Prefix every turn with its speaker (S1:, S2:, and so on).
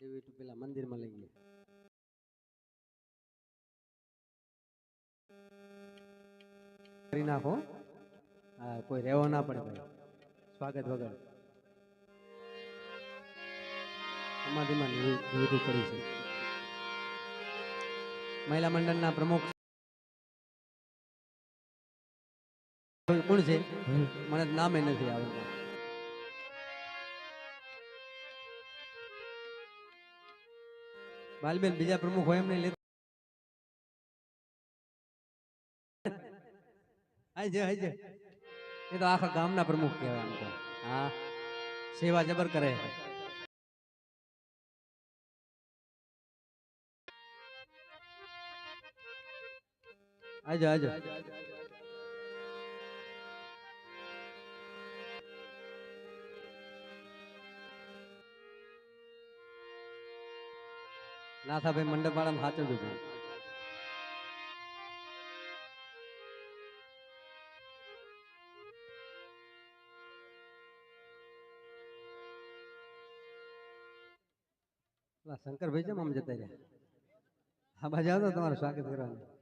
S1: લેવી તો પેલા મંદિરમાં લઈ ગયા કરી નાખો હા કોઈ રહેવો ના પડે ભાઈ સ્વાગત વગર સમાધિમાં નિવેદન કરી છે મહિલા મંડળના પ્રમુખ કોણ છે મને નામે નથી આવડતું બાલબેન બીજા પ્રમુખ હોય એમ નહીં લેતા હાઈ છે હાઈ છે એ તો આખા ગામના પ્રમુખ કહેવાય આમ તો. હા. સેવા જબર કરે. આજો આજો નાથાભાઈ મંડપ વાળા હાચવજો ભાઈ પેલા શંકરભાઈ છે આમ જતા રહ્યા? હા બાજુ આવતો તમારું સ્વાગત કરવાનું.